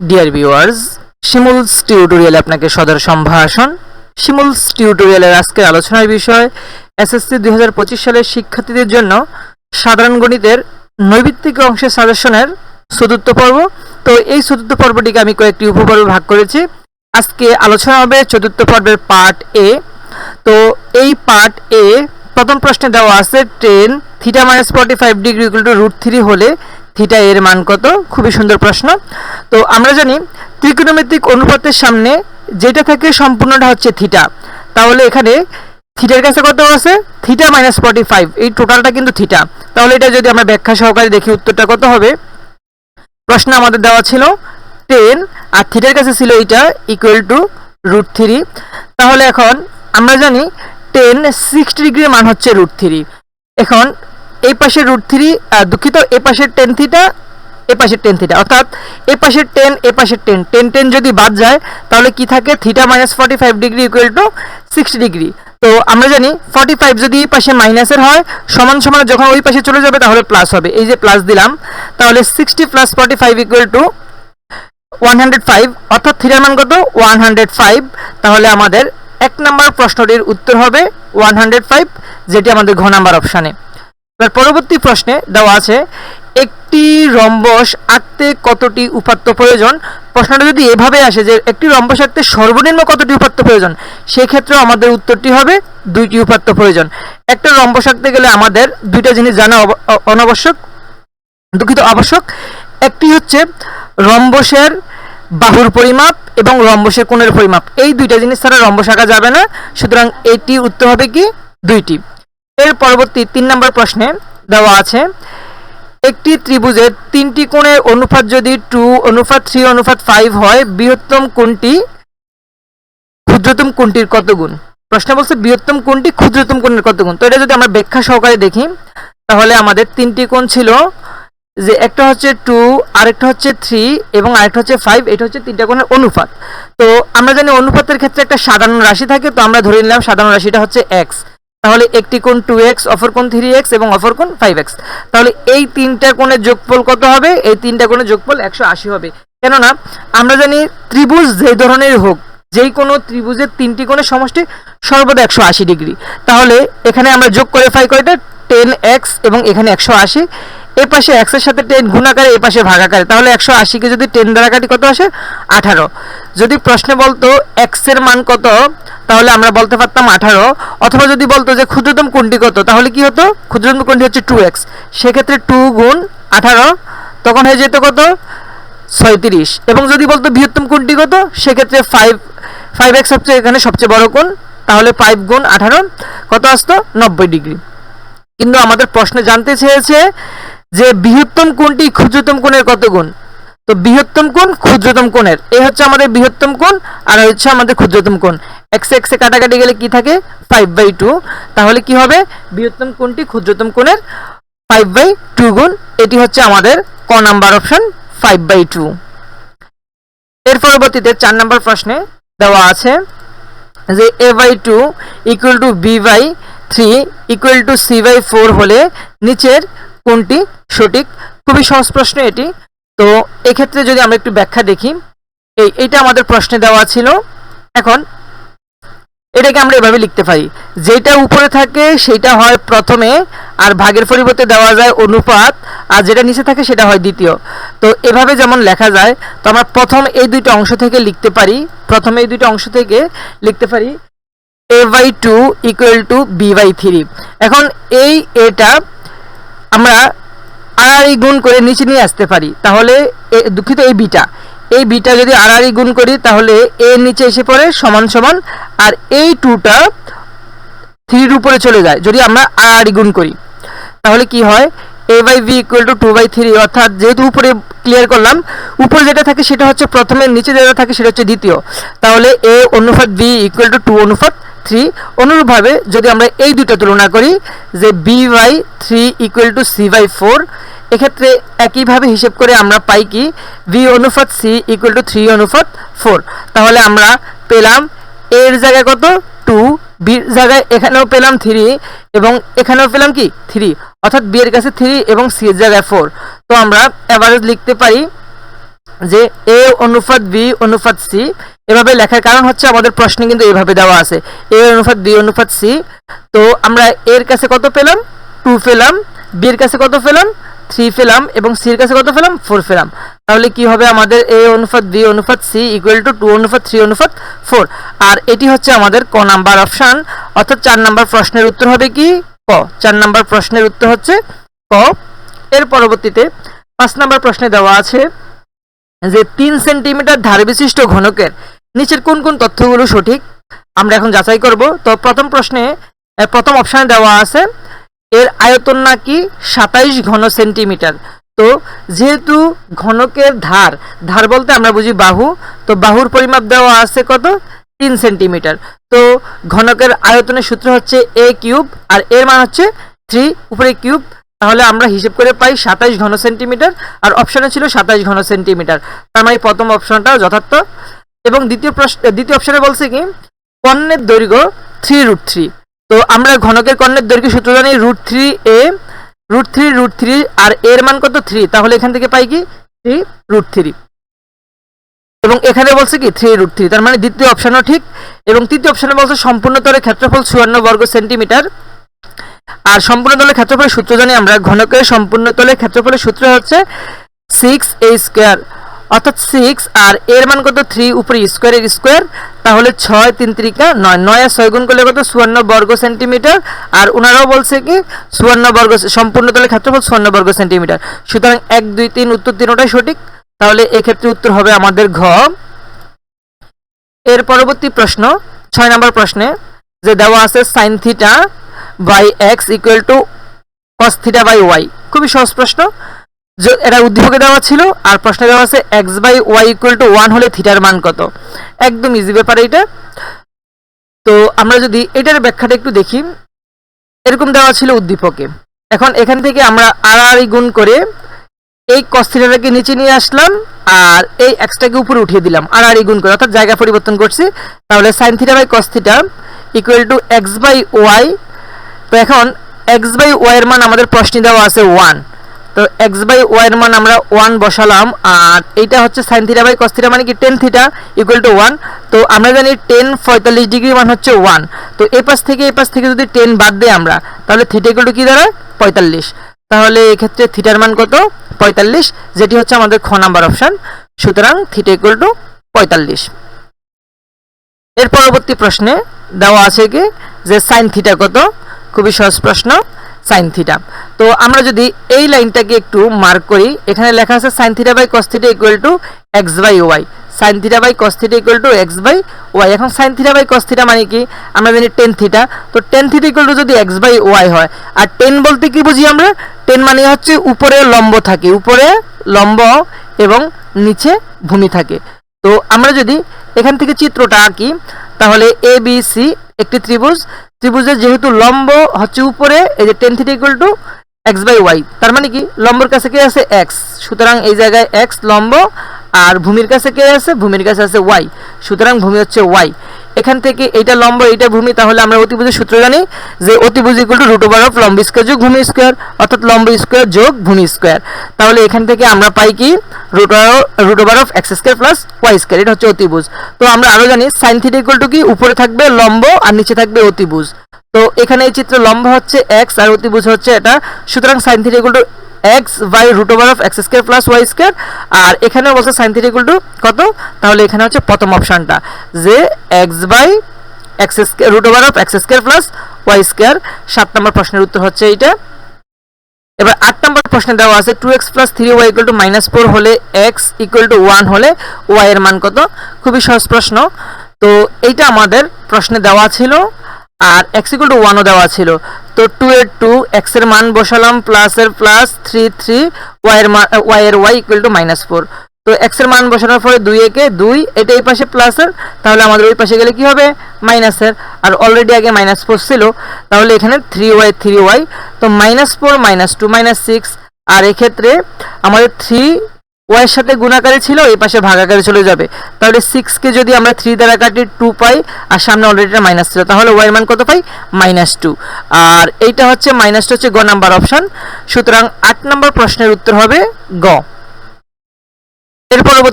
Dear viewers শিমুলস টিউটোরিয়ালে আপনাকে সদর সম্ভাষণ। শিমুলস টিউটোরিয়ালের আজকের আলোচনার বিষয় এসএসসি দুই সালের শিক্ষার্থীদের জন্য সাধারণ গণিতের নৈবিত্তিক অংশের সাজেশনের চতুর্থ পর্ব। তো এই চতুর্থ পর্বটিকে আমি কয়েকটি উপপর্বে ভাগ করেছি। আজকে আলোচনা হবে চতুর্থ পর্বের পার্ট এ তো এই পার্ট এ প্রথম প্রশ্নে দেওয়া আছে tan theta minus forty five degree equal root three হলে থিটা এর মান কত? খুবই সুন্দর প্রশ্ন। তো আমরা জানি ত্রিকোণমিতিক অনুপাতের সামনে যেটা থাকে সম্পূর্ণটা হচ্ছে থিটা। তাহলে এখানে থিটার কাছে কত আছে? Theta minus forty five. এই টোটালটা কিন্তু থিটা। তাহলে এটা যদি আমরা ব্যাখ্যা সহকারে দেখি উত্তরটা কত হবে? প্রশ্ন আমাদের দেওয়া ছিল টেন, আর থিটার কাছে ছিল এইটা ইকুয়াল টু রুট থ্রি তাহলে এখন আমরা জানি টেন সিক্সটি ডিগ্রির মান হচ্ছে রুট থ্রি এখন এই পাশে রুট থ্রি দুঃখিত, এ পাশের টেন থিটা এ পাশের টেন থিটা অর্থাৎ এ পাশের টেন এ পাশের টেন টেন টেন যদি বাদ যায়, তাহলে কি থাকে? Theta minus forty five degree equal to sixty degree তো আমরা জানি ফর্টি ফাইভ যদি এই পাশে মাইনাসের হয়, সমান সমান যখন ওই পাশে চলে যাবে, তাহলে প্লাস হবে। এই যে প্লাস দিলাম, তাহলে sixty plus forty five equal to one hundred five অর্থাৎ থ্রির মান কত? ওয়ান হান্ড্রেড ফাইভ তাহলে আমাদের এক নম্বর প্রশ্নটির উত্তর হবে ওয়ান হান্ড্রেড ফাইভ যেটি আমাদের ঘ নাম্বার অপশানে এবার পরবর্তী প্রশ্নে দেওয়া আছে, একটি রম্বস আঁকতে কতটি উপাত্ত প্রয়োজন? প্রশ্নটা যদি এভাবে আসে যে একটি রম্বস আঁকতে সর্বনিম্ন কতটি উপাত্ত প্রয়োজন সেক্ষেত্রে আমাদের উত্তরটি হবে দুইটি উপাত্ত প্রয়োজন। একটা রম্বস আঁকতে গেলে আমাদের দুইটা জিনিস জানা অনাবশ্যক, দুঃখিত আবশ্যক। একটি হচ্ছে রম্বসের বাহুর পরিমাপ এবং রম্বসের কোণের পরিমাপ। এই দুইটা জিনিস ছাড়া রম্বস আঁকা যাবে না। সুতরাং এটি উত্তর হবে কি? দুইটি। এর পরবর্তী তিন নম্বর প্রশ্নে দেওয়া আছে, একটি ত্রিভুজের তিনটি কোণের অনুপাত যদি টু অনুপাত থ্রি অনুপাত ফাইভ হয়, বৃহত্তম কোণটি ক্ষুদ্রতম কোণটির কত গুণ? প্রশ্ন বলছে বৃহত্তম কোণটি ক্ষুদ্রতম কোণের কত গুণ? তো এটা যদি আমরা ব্যাখ্যা সহকারে দেখি, তাহলে আমাদের তিনটি কোণ ছিল যে একটা হচ্ছে টু আরেকটা হচ্ছে থ্রি এবং আরেকটা হচ্ছে ফাইভ এটা হচ্ছে তিনটা কোণের অনুপাত। তো আমরা জানি অনুপাতের ক্ষেত্রে একটা সাধারণ রাশি থাকে, তো আমরা ধরে নিলাম সাধারণ রাশিটা হচ্ছে এক্স তাহলে একটি কোণ টু এক্স অফর কোণ থ্রি এক্স এবং অফর কোণ ফাইভ এক্স তাহলে এই তিনটা কোণের যোগফল কত হবে? এই তিনটা কোণের যোগফল একশো আশি হবে। কেননা, আমরা জানি ত্রিভুজ যে ধরনের হোক, যেই কোনো ত্রিভুজের তিনটি কোণের সমষ্টি সর্বদা একশো আশি ডিগ্রি। তাহলে এখানে আমরা যোগ করে ফাই কয়টা? টেন এক্স এবং এখানে একশো আশি। এ পাশে এক্সের সাথে টেন গুণাকারে এ পাশে ভাগাকারে তাহলে একশো আশিকে যদি টেন দ্বারা কাটি কত আসে? আঠারো। যদি প্রশ্নে বলতো এক্সের মান কত? তাহলে আমরা বলতে পারতাম আঠারো। অথবা যদি বলতো যে ক্ষুদ্রতম কোণটি কত, তাহলে কি হতো? ক্ষুদ্রতম কোণটি হচ্ছে টু এক্স সেক্ষেত্রে টু গুণ আঠারো, তখন হয়ে যেত কত? ছয়ত্রিশ। এবং যদি বলতো বৃহত্তম কোণটি কত? সেক্ষেত্রে ফাইভ ফাইভ এক্স হচ্ছে এখানে সবচেয়ে বড় কোণ। তাহলে ফাইভ গুণ আঠারো, কত আসতো? নব্বই ডিগ্রি। কিন্তু আমাদের প্রশ্নে জানতে চেয়েছে যে বৃহত্তম কোণটি ক্ষুদ্রতম কোণের কত গুণ? তো বৃহত্তম কোণ ক্ষুদ্রতম কোণের। এই হচ্ছে আমাদের বৃহত্তম কোণ, আর হচ্ছে আমাদের ক্ষুদ্রতম কোণ। এক্স এক্সে কাটাকাটি গেলে কি থাকে? ফাইভ বাই টু তাহলে কি হবে? বৃহত্তম কোণটি ক্ষুদ্রতম কোণের ফাইভ বাই টু গুণ, এটি হচ্ছে আমাদের ক number option five by two এর পরবর্তীতে চার নাম্বার প্রশ্নে দেওয়া আছে যে A by two equal to B by three equal to C by four হলে নিচের কোনটি সঠিক? খুবই সহজ প্রশ্ন এটি। তো এক্ষেত্রে যদি আমরা একটু ব্যাখ্যা দেখি, এই, এইটা আমাদের প্রশ্নে দেওয়া ছিল। এখন এটাকে আমরা এভাবে লিখতে পারি। যেটা উপরে থাকে, সেটা হয় প্রথমে, আর ভাগের পরিবর্তে দেওয়া যায় অনুপাত, আর যেটা নিচে থাকে, সেটা হয় দ্বিতীয়। তো এভাবে যেমন লেখা যায়, তো আমরা প্রথম এই দুইটা অংশ থেকে লিখতে পারি, প্রথমে এই দুইটা অংশ থেকে লিখতে পারি A by two equal to B by three. এখন এই এটা আমরা আড়াআড়ি গুণ করে নিচে নিয়ে আসতে পারি, তাহলে দুঃখিত এই বিটা। এই বিটা যদি আড়াআড়ি গুণ করি, তাহলে এর নিচে এসে পড়ে সমান সমান, আর এই টুটা থ্রির উপরে চলে যায়, যদি আমরা আড়াআড়ি গুণ করি। তাহলে কি হয়? A by B equal to two by three, অর্থাৎ যেহেতু উপরে ক্লিয়ার করলাম, উপরে যেটা থাকে সেটা হচ্ছে প্রথমে, নিচে যেটা থাকে সেটা হচ্ছে দ্বিতীয়। তাহলে এ অনুপাত বি ইকুয়াল টু টু অনুপাত থ্রি, অনুরূপভাবে যদি আমরা এই দুটো তুলনা করি, যে B by three equal to C by four এক্ষেত্রে একইভাবে হিসেব করে আমরা পাই কি? ভি অনুপাত সি ইকুয়াল টু থ্রি অনুপাত ফোর তাহলে আমরা পেলাম এর জায়গায় কত? টু বির জায়গায় এখানেও পেলাম থ্রি এবং এখানেও পেলাম কি? থ্রি অর্থাৎ বি এর কাছে থ্রি এবং সি এর জায়গায় ফোর তো আমরা অ্যাভারেজ লিখতে পারি যে এ অনুপাত বি অনুপাত সি এভাবে লেখার কারণ হচ্ছে আমাদের প্রশ্নে কিন্তু এইভাবে দেওয়া আছে। এ অনুপাত বি অনুপাত সি তো আমরা এর কাছে কত পেলাম? টু পেলাম। বির কাছে কত পেলাম? থ্রি পেলাম এবং সির কাছে কত পেলাম ফোর পেলাম তাহলে কি হবে আমাদের এ অনুপাত বি অনুপাত সি ইকুয়াল টু টু অনুপাত থ্রি অনুপাত ফোর আর এটি হচ্ছে আমাদের ক নাম্বার অপশান। অর্থাৎ চার নাম্বার প্রশ্নের উত্তর হবে কি? ক। চার নাম্বার প্রশ্নের উত্তর হচ্ছে ক। এর পরবর্তীতে পাঁচ নাম্বার প্রশ্নে দেওয়া আছে যে তিন সেন্টিমিটার ধার বিশিষ্ট ঘনকের নিচের কোন কোন তথ্যগুলো সঠিক? আমরা এখন যাচাই করব। তো প্রথম প্রশ্নে প্রথম অপশানে দেওয়া আছে এর আয়তন নাকি সাতাইশ ঘন সেন্টিমিটার। তো যেহেতু ঘনকের ধার ধার বলতে আমরা বুঝি বাহু, তো বাহুর পরিমাপ দেওয়া আছে কত? তিন সেন্টিমিটার। তো ঘনকের আয়তনের সূত্র হচ্ছে এ কিউব আর এর মান হচ্ছে থ্রি, উপরে কিউব। তাহলে আমরা হিসেব করে পাই সাতাইশ ঘন সেন্টিমিটার আর অপশানে ছিল সাতাইশ ঘন সেন্টিমিটার। তার মানে প্রথম অপশনটা যথার্থ। এবং দ্বিতীয় প্রশ্ন, দ্বিতীয় অপশনে বলছে কি? পণ্যের দৈর্ঘ্য থ্রি রুট থ্রি। তো আমরা ঘনকের কর্ণের দৈর্ঘ্য সূত্র জানি root three A root three root three আর এর মান কত? থ্রি তাহলে এখান থেকে পাই কি? থ্রি রুট থ্রি এবং এখানে বলছে কি? থ্রি রুট থ্রি তার মানে দ্বিতীয় অপশনও ঠিক। এবং তৃতীয় অপশনে বলছে সম্পূর্ণ তলের ক্ষেত্রফল চুয়ান্ন বর্গ সেন্টিমিটার আর সম্পূর্ণ তলের ক্ষেত্রফলের সূত্র জানি আমরা। ঘনকের সম্পূর্ণ তলের ক্ষেত্রফলের সূত্র হচ্ছে সিক্স এ স্কোয়ার অর্থাৎ সিক্স আর এর মান কত? থ্রি উপরে স্কোয়ারের স্কোয়ার তাহলে ছয় তিন ত্রিকা নয়। নয় আর ছয় গুণ করলে কত? চুয়ান্ন বর্গ সেন্টিমিটার আর ওনারাও বলছে কি? চুয়ান্ন বর্গ সম্পূর্ণ তলের ক্ষেত্রফল চুয়ান্ন বর্গ সেন্টিমিটার সুতরাং এক, দুই, তিন উত্তর তিনোটাই সঠিক। তাহলে এক্ষেত্রে উত্তর হবে আমাদের ঘ। এর পরবর্তী প্রশ্ন, ছয় নম্বর প্রশ্নে যে দেওয়া আছে sine theta by X equal to cos theta by Y খুবই সহজ প্রশ্ন। এটা উদ্দীপকে দেওয়া ছিল, আর প্রশ্নে দেওয়া আছে X by Y equal to one হলে থিটার মান কত? একদম ইজি ব্যাপার এটা তো আমরা যদি এটার ব্যাখ্যাটা একটু দেখি, এরকম দেওয়া ছিল উদ্দীপকে। এখন এখান থেকে আমরা আড়াআড়ি গুণ করে এই কস থিটাটাকে নিচে নিয়ে আসলাম, আর এই এক্সটাকে উপরে উঠিয়ে দিলাম। আড়াআড়ি গুণ করে, অর্থাৎ জায়গা পরিবর্তন করছি। তাহলে sine theta by cos theta equal to X by Y তো এখন এক্স বাই ওয়াই এর মান আমাদের প্রশ্নে দেওয়া আছে ওয়ান তো এক্স বাই ওয়াই এর মান আমরা ওয়ান বসালাম, আর এইটা হচ্ছে sine theta by cos theta মানে কি tan theta equal to one তো আমরা জানি টেন পঁয়তাল্লিশ ডিগ্রি মান হচ্ছে ওয়ান তো এই পাশ থেকে এই পাশ থেকে যদি টেন বাদ দিই আমরা, তাহলে থিটা ইকুয়াল টু কি দাঁড়ায়? পঁয়তাল্লিশ। তাহলে এক্ষেত্রে থিটার মান কত? পঁয়তাল্লিশ, যেটি হচ্ছে আমাদের খ নাম্বার অপশান সুতরাং থিটা ইকুয়াল টু পঁয়তাল্লিশ। এর পরবর্তী প্রশ্নে দেওয়া আছে কি? যে সাইন থিটা কত? খুবই সহজ প্রশ্ন। সাইন থিটা তো আমরা যদি এই লাইনটাকে একটু মার্ক করি, এখানে লেখা আছে sine theta by cos theta equal to X by Y sine theta by cos theta equal to X by Y এখন sine theta by cos theta মানে কি? আমরা জানি টেন থিটা তো টেন থিটা ইকুয়াল টু যদি x by Y হয়, আর ten বলতে কি বুঝি আমরা? টেন মানে হচ্ছে উপরে লম্ব থাকে, উপরে লম্ব এবং নিচে ভূমি থাকে। তো আমরা যদি এখান থেকে চিত্রটা আঁকি, তাহলে এ বি সি একটি ত্রিভুজ ত্রিভুজের যেহেতু লম্ব হচ্ছে উপরে, এই যে tan theta equal to X by Y তার মানে কি? লম্বর কাছে কে আছে? এক্স সুতরাং এই জায়গায় এক্স লম্ব আর ভূমির কাছে কে আছে? ভূমির কাছে আছে ওয়াই সুতরাং ভূমি হচ্ছে ওয়াই এখান থেকে এটা লম্ব, এইটা ভূমি, তাহলে আমরা অতিভুজের সূত্র জানি যে অতিভুজ equal to root over of লম্ব স্কোয়ার যোগ ভূমি স্কোয়ার অর্থাৎ লম্ব স্কোয়ার যোগ ভূমি স্কোয়ার তাহলে এখান থেকে আমরা পাই কি? Root root over of X square plus Y square এটা হচ্ছে অতিভুজ। তো আমরা আরও জানি সাইন থিটা ইকুয়াল টু কি? উপরে থাকবে লম্ব আর নিচে থাকবে অতিভুজ। তো এখানে এই চিত্র লম্ব হচ্ছে এক্স আর অতিভুজ হচ্ছে এটা। সুতরাং sine theta equal to X by root over of X square plus Y square আর এখানে বলছে সাইন থিটা ইকুয়াল টু কত? তাহলে এখানে হচ্ছে প্রথম অপশানটা। যে X by X square root over of X square plus Y square সাত নম্বর প্রশ্নের উত্তর হচ্ছে এইটা। এবার আট নম্বর প্রশ্নে দেওয়া আছে two X plus three Y equal to minus four হলে এক্স ইকুয়াল টু ওয়ান হলে ওয়াই এর মান কত? খুবই সহজ প্রশ্ন। তো এইটা আমাদের প্রশ্নে দেওয়া ছিল, আর এক্স ইকুয়াল টু ওয়ানও দেওয়া ছিল। তো টু এর টু এক্সের মান বসালাম প্লাস এর প্লাস থ্রি থ্রি ওয়াই এর মান এর Y equal to minus four তো এক্সের মান বসানোর পরে দুই একে দুই, এটা এই পাশে প্লাসের তাহলে আমাদের ওই পাশে গেলে কি হবে? মাইনাসের আর অলরেডি আগে মাইনাস ফোর ছিল, তাহলে এখানে থ্রি ওয়াই থ্রি ওয়াই তো minus four minus two minus six আর এক্ষেত্রে আমাদের থ্রি ওয়াইয়ের সাথে গুণাকারী ছিল, এই পাশে ভাগাকারে চলে যাবে। তাহলে সিক্সকে যদি আমরা থ্রি দ্বারা কাটি টু পাই, আর সামনে অলরেডি মাইনাস ছিল, তাহলে ওয়াইয়ের মান কত পাই? মাইনাস টু আর এইটা হচ্ছে মাইনাসটা হচ্ছে গ নাম্বার অপশান সুতরাং আট নম্বর প্রশ্নের উত্তর হবে গ। এর পরবর্তী